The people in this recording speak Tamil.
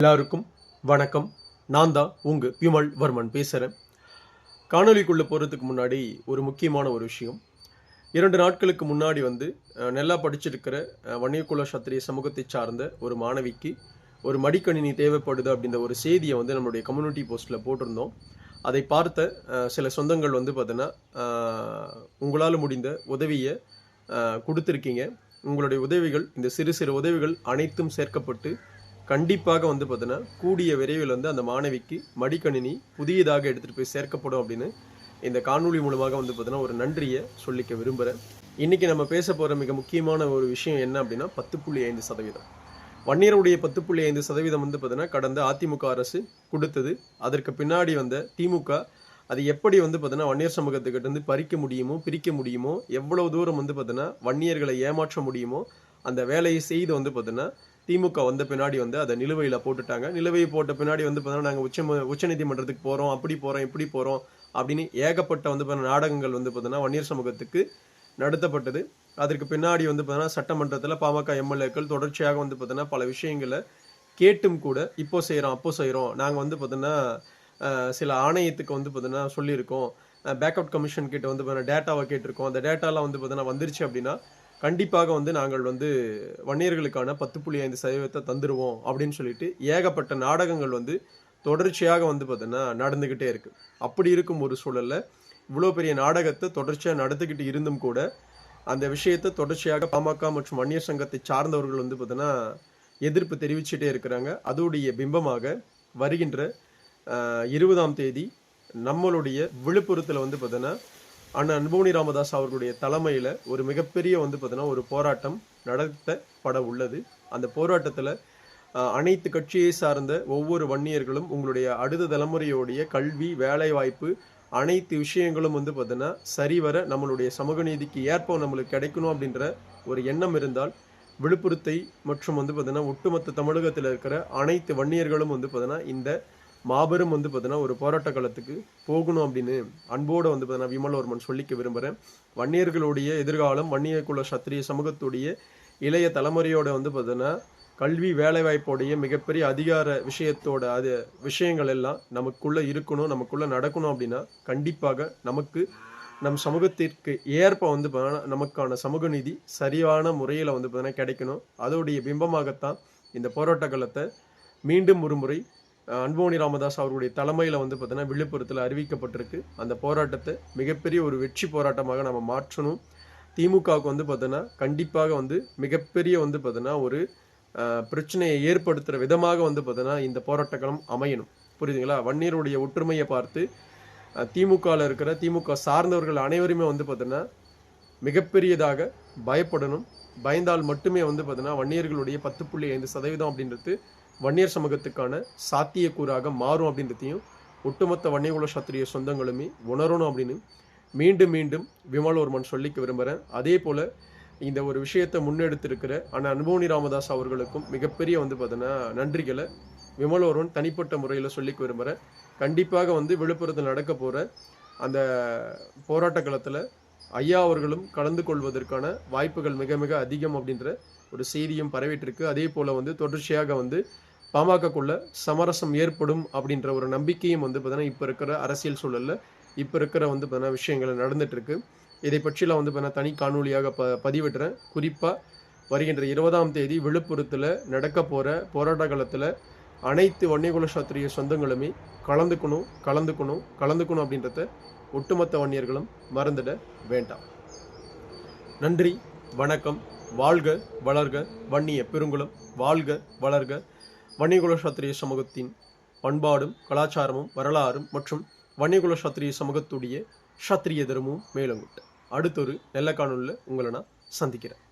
எல்லாருக்கும் வணக்கம். நான் தான் உங்கள் விமல் வர்மன் பேசுகிறேன் காணொளிக்குள்ளே போகிறதுக்கு முன்னாடி ஒரு முக்கியமான ஒரு விஷயம். இரண்டு நாட்களுக்கு முன்னாடி வந்து நல்லா படிச்சிருக்கிற வன்னியகுல சத்திரிய சமூகத்தை சார்ந்த ஒரு மாணவிக்கு ஒரு மடிக்கணினி தேவைப்படுது அப்படின்ற ஒரு செய்தியை வந்து நம்மளுடைய கம்யூனிட்டி போஸ்ட்டில் போட்டிருந்தோம். அதை பார்த்த சில சொந்தங்கள் வந்து பார்த்தீங்கன்னா உங்களால் முடிந்த உதவியை கொடுத்துருக்கீங்க. உங்களுடைய உதவிகள் இந்த சிறு சிறு உதவிகள் அனைத்தும் சேர்க்கப்பட்டு கண்டிப்பாக வந்து பார்த்தீங்கன்னா கூடிய விரைவில் வந்து அந்த மாணவிக்கு மடிக்கணினி புதியதாக எடுத்துகிட்டு போய் சேர்க்கப்படும் அப்படின்னு இந்த காணொலி மூலமாக வந்து பார்த்தீங்கன்னா ஒரு நன்றியை சொல்லிக்க விரும்புகிறேன் இன்றைக்கி நம்ம பேச போகிற மிக முக்கியமான ஒரு விஷயம் என்ன அப்படின்னா பத்து புள்ளி ஐந்து சதவீதம். வன்னியருடைய பத்து புள்ளி ஐந்து சதவீதம் வந்து பார்த்தீங்கன்னா கடந்த அதிமுக அரசு கொடுத்தது. அதற்கு பின்னாடி வந்த திமுக அது எப்படி வந்து பார்த்தீங்கன்னா வன்னியர் சமூகத்துக்கிட்ட இருந்து பறிக்க முடியுமோ பிரிக்க முடியுமோ எவ்வளவு தூரம் வந்து பார்த்தீங்கன்னா வன்னியர்களை ஏமாற்ற முடியுமோ அந்த வேலையை செய்து வந்து பார்த்தீங்கன்னா திமுக வந்த பின்னாடி வந்து அதை நிலுவையில் போட்டுட்டாங்க. நிலுவையை போட்ட பின்னாடி வந்து பார்த்தீங்கன்னா நாங்கள் உச்ச உச்சநீதிமன்றத்துக்கு போகிறோம் அப்படி போகிறோம் இப்படி போகிறோம் அப்படின்னு ஏகப்பட்ட வந்து பார்த்தீங்கன்னா நாடகங்கள் வந்து பார்த்தீங்கன்னா வன்னியர் சமூகத்துக்கு நடத்தப்பட்டது. அதற்கு பின்னாடி வந்து பார்த்தீங்கன்னா சட்டமன்றத்தில் பாமக எம்எல்ஏக்கள் தொடர்ச்சியாக வந்து பார்த்தீங்கன்னா பல விஷயங்களை கேட்டும் கூட இப்போ செய்கிறோம் அப்போ செய்கிறோம் நாங்கள் வந்து பார்த்தீங்கன்னா சில ஆணையத்துக்கு வந்து பார்த்தீங்கன்னா சொல்லியிருக்கோம். பேக்கப் கமிஷன் கிட்ட வந்து பார்த்தீங்கன்னா டேட்டாவை கேட்டிருக்கோம். அந்த டேட்டாலாம் வந்து பார்த்தீங்கன்னா வந்துருச்சு அப்படின்னா கண்டிப்பாக வந்து நாங்கள் வந்து வன்னியர்களுக்கான பத்து புள்ளி ஐந்து சதவீதத்தை தந்துடுவோம் அப்படின்னு சொல்லிட்டு ஏகப்பட்ட நாடகங்கள் வந்து தொடர்ச்சியாக வந்து பார்த்தோன்னா நடந்துக்கிட்டே இருக்கு. அப்படி இருக்கும் ஒரு சூழல்ல இவ்வளோ பெரிய நாடகத்தை தொடர்ச்சியாக நடத்திக்கிட்டு இருந்தும் கூட அந்த விஷயத்தை தொடர்ச்சியாக பாமக மற்றும் வன்னியர் சங்கத்தை சார்ந்தவர்கள் வந்து பார்த்தோன்னா எதிர்ப்பு தெரிவிச்சுட்டே இருக்கிறாங்க. அதோடைய பிம்பமாக வருகின்ற இருபதாம் தேதி நம்மளுடைய விழுப்புரத்தில் வந்து பார்த்தோன்னா அண்ணன் அன்போனி ராமதாஸ் அவர்களுடைய தலைமையில் ஒரு மிகப்பெரிய வந்து பார்த்தீங்கன்னா ஒரு போராட்டம் நடத்தப்பட உள்ளது. அந்த போராட்டத்தில் அனைத்து கட்சியை சார்ந்த ஒவ்வொரு வன்னியர்களும் உங்களுடைய அடுத்த தலைமுறையோடைய கல்வி வேலைவாய்ப்பு அனைத்து விஷயங்களும் வந்து பார்த்தீங்கன்னா சரிவர நம்மளுடைய சமூக நீதிக்கு ஏற்ப நம்மளுக்கு கிடைக்கணும் அப்படின்ற ஒரு எண்ணம் இருந்தால் விழுப்புரத்தை மற்றும் வந்து பார்த்தீங்கன்னா ஒட்டுமொத்த தமிழகத்தில் இருக்கிற அனைத்து வன்னியர்களும் வந்து பார்த்தீங்கன்னா இந்த மாபெரும் வந்து பார்த்தீங்கன்னா ஒரு போராட்ட காலத்துக்கு போகணும் அப்படின்னு அன்போடு வந்து பார்த்தீங்கன்னா விமலவர்மன் சொல்லிக்க விரும்புகிறேன் வன்னியர்களுடைய எதிர்காலம் வன்னிய குல சத்திரிய சமூகத்துடைய இளைய தலைமுறையோட வந்து பார்த்தீங்கன்னா கல்வி வேலைவாய்ப்போடைய மிகப்பெரிய அதிகார விஷயத்தோட அது விஷயங்கள் எல்லாம் நமக்குள்ளே இருக்கணும் நமக்குள்ளே நடக்கணும் அப்படின்னா கண்டிப்பாக நமக்கு நம் சமூகத்திற்கு ஏற்ப வந்து பார்த்தீங்கன்னா நமக்கான சமூக நீதி சரியான முறையில் வந்து பார்த்தீங்கன்னா கிடைக்கணும். அதோடைய பிம்பமாகத்தான் இந்த போராட்ட காலத்தை மீண்டும் ஒரு முறை அன்போனி ராமதாஸ் அவர்களுடைய தலைமையில் வந்து பார்த்தீங்கன்னா விழுப்புரத்தில் அறிவிக்கப்பட்டிருக்கு. அந்த போராட்டத்தை மிகப்பெரிய ஒரு வெற்றி போராட்டமாக நம்ம மாற்றணும். திமுகவுக்கு வந்து பார்த்தோன்னா கண்டிப்பாக வந்து மிகப்பெரிய வந்து பார்த்தோன்னா ஒரு பிரச்சனையை ஏற்படுத்துகிற விதமாக வந்து பார்த்தோன்னா இந்த போராட்டங்களும் அமையணும். புரியுதுங்களா? வன்னியருடைய ஒற்றுமையை பார்த்து திமுகவில் இருக்கிற திமுக சார்ந்தவர்கள் அனைவருமே வந்து பார்த்தோன்னா மிகப்பெரியதாக பயப்படணும். பயந்தால் மட்டுமே வந்து பார்த்தோன்னா வன்னியர்களுடைய பத்து புள்ளி ஐந்து சதவீதம் அப்படின்றது வன்னியர் சமூகத்துக்கான சாத்தியக்கூறாக மாறும் அப்படின்றதையும் ஒட்டுமொத்த வன்னியகுல சத்திரிய சொந்தங்களுமே உணரணும் அப்படின்னு மீண்டும் மீண்டும் விமலோர்மன் சொல்லிக்க விரும்புகிறேன் அதே போல் இந்த ஒரு விஷயத்தை முன்னெடுத்திருக்கிற ஆனால் அனுபவனி ராமதாஸ் அவர்களுக்கும் மிகப்பெரிய வந்து பார்த்தீங்கன்னா நன்றிகளை விமலோர்மன் தனிப்பட்ட முறையில் சொல்லிக்க விரும்புகிறேன் கண்டிப்பாக வந்து விழுப்புரத்தில் நடக்க போகிற அந்த போராட்ட களத்தில் ஐயா அவர்களும் கலந்து கொள்வதற்கான வாய்ப்புகள் மிக மிக அதிகம் அப்படின்ற ஒரு செய்தியும் பரவிட்டிருக்கு அதே போல் வந்து தொடர்ச்சியாக வந்து பாமகக்குள்ள சமரசம் ஏற்படும் அப்படின்ற ஒரு நம்பிக்கையும் வந்து பார்த்தீங்கன்னா இப்போ இருக்கிற அரசியல் சூழலில் இப்போ இருக்கிற வந்து பார்த்தீங்கன்னா விஷயங்கள் நடந்துட்டு இருக்கு இதை பற்றிலாம் வந்து பார்த்தீங்கன்னா தனி காணொலியாக ப பதிவிடுறேன். குறிப்பாக வருகின்ற இருபதாம் தேதி விழுப்புரத்தில் நடக்க போகிற போராட்ட காலத்தில் அனைத்து வன்னியகுல சாத்திரிய சொந்தங்களுமே கலந்துக்கணும் கலந்துக்கணும் கலந்துக்கணும் அப்படின்றத ஒட்டுமொத்த வன்னியர்களும் மறந்துட வேண்டாம். நன்றி வணக்கம். வாழ்க வளர்க வன்னிய பெருங்குளம். வாழ்க வளர்க வன்னியகுல சத்திரிய சமூகத்தின் பண்பாடும் கலாச்சாரமும் வரலாறும் மற்றும் வன்னியகுல சத்திரிய சமூகத்துடைய சத்திரிய தர்மமும் மேலும் அடுத்தொரு நல்ல காணொலியில் உங்களை நான் சந்திக்கிறேன்.